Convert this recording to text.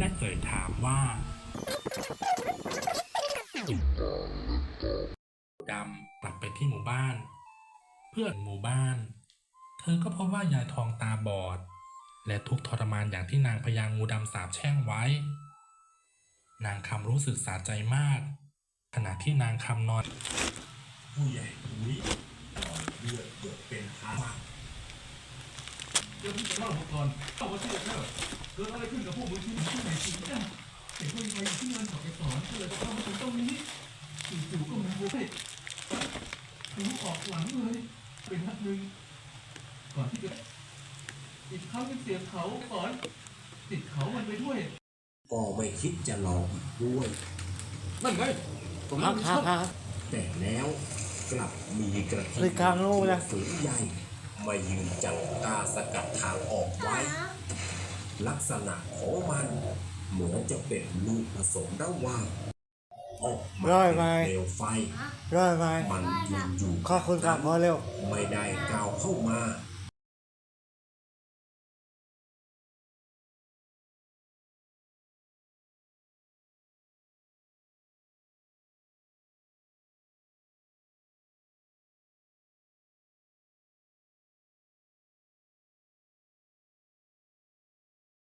และเอ่ยถามว่าดำกลับไปที่หมู่บ้าน เพื่อนหมู่บ้าน เธอก็พบว่ายายทองตาบอด และทุกทรมานอย่างที่นางพญางูดำสาบแช่งไว้ นางคำรู้สึกสะใจมาก ขณะที่นางคำนอนผู้ใหญ่อุ้ยเลือดหยดเป็นทาง เดี๋ยวพี่จะเล่าผมก่อนเล่ามาที่เถอเกิดอะไรขึ้นกับพวกมึงที่ที่ไหนสิจ้าเห็นว่ายังไงที่เงินของไอ้สอนก็เลยต้องเข้ามาถึงตรงนี้จู่ๆก็มาโวยถึงออกหลังเลย เป็นนัดหนึ่งก่อนที่จะอีกครั้งเสียเขาสอน ติดเขามันไปด้วย ก็ไม่คิดจะลองอีกด้วย นั่นไงตรงครันั้นครับแต่แล้วกลับมีกระเลยกลางโลกนะฝืนใหญ่ มายืนจับตาสกัดทางออกไว้ ลักษณะของมันเหมือนจะเป็นลูกผสมระหว่างออกมาร้อยไหมเป็นเปลวไฟร้อยไหมมันยืนอยู่ขอบคุณครับพอเร็ว ไม่ได้ก้าวเข้ามา